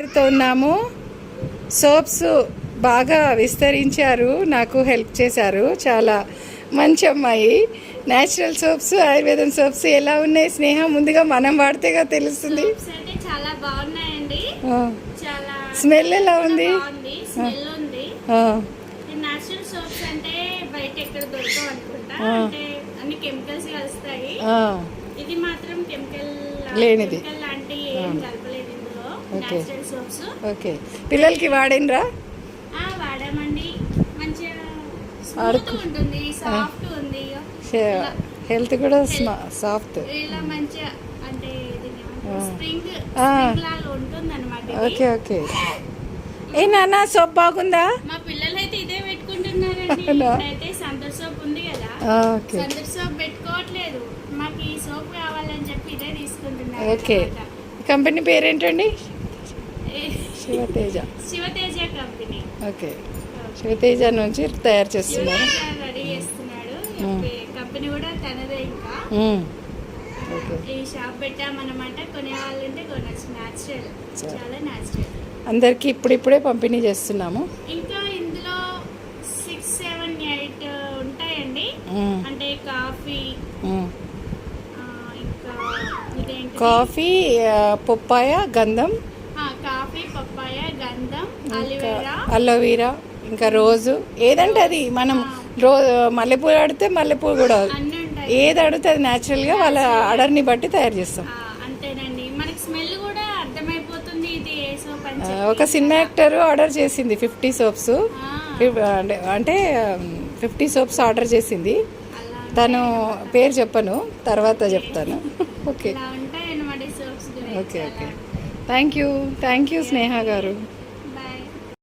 గారితో ఉన్నాము సోప్స్ బాగా విస్తరించారు నాకు హెల్ప్ చేశారు. చాలా మంచి అమ్మాయి. న్యాచురల్ సోప్స్ ఆయుర్వేదం సోప్స్ ఎలా ఉన్నాయి? స్నేహ ముందుగా మనం వాడితేగా తెలుస్తుంది. చాలా బాగున్నాయండి. చాలా స్మెల్ ఎలా ఉంది? బాగుంది. స్మెల్ ఉంది. ఆ, నేచురల్ సోప్స్ అంటే బయట ఎక్కడ దొరకవు అనుకుంటా. ఆ. అంటే అన్ని కెమికల్స్ కలుస్తాయి. ఆ, ఇది మాత్రం కెమికల్ లేనిది. లాంటి ఏం ఓకే. సోప్స్ ఓకే పిల్లలకి వాడినరా వాడామండి. మంచిగా ఉంటుంది సాఫ్ట్ ఉంది. హెల్త్ కూడా సాఫ్ట్ ఇలా మంచిగా అంటే. స్ప్రింగ్ ఓకే ఓకే ఏ నాన్న సోప్ బాగుందా? మా పిల్లలు అయితే ఇదే పెట్టుకుంటున్నారండి. సందర్ సోప్ ఉంది కదా. సందర్ సోప్ పెట్టుకోవట్లేదు. మాకు ఈ సోప్ కావాలని చెప్పి ఇదే తీసుకుంటున్నారు ఓకే. కంపెనీ పేరేంటండి? శివతేజ. శివతేజ కంపెనీ. ఓకే. శివతేజ నుంచి తయారు చేస్తున్నారు. రెడీ చేస్తున్నాడు. కంపెనీ కూడా తనదే ఇంకా. ఈ షాప్ పెట్టామన్నమాట. కొనే వాళ్ళంటే కొనచ్చు న్యాచురల్. చాలా న్యాచురల్ అందరికీ ఇప్పుడిప్పుడే పంపిణీ చేస్తున్నాము. ఇంకా ఇందులో సిక్స్ సెవెన్ ఎయిట్ ఉంటాయండి. అంటే కాఫీ. కాఫీ పప్పాయ గంధం ఇంకా అలివేరా ఇంకా రోజు ఏదంటే అది మనం రో మల్లెపూలు ఆడితే మల్లెపూలు కూడా ఏది అడిగితే అది న్యాచురల్గా వాళ్ళ ఆర్డర్ని బట్టి తయారు చేస్తాం. చెప్పి. ఒక సినిమా యాక్టర్ ఆర్డర్ చేసింది ఫిఫ్టీ సోప్స్ అంటే ఫిఫ్టీ సోప్స్ ఆర్డర్ చేసింది. తను పేరు చెప్పను తర్వాత చెప్తాను. Okay okay okay thank you thank you Sneha గారు.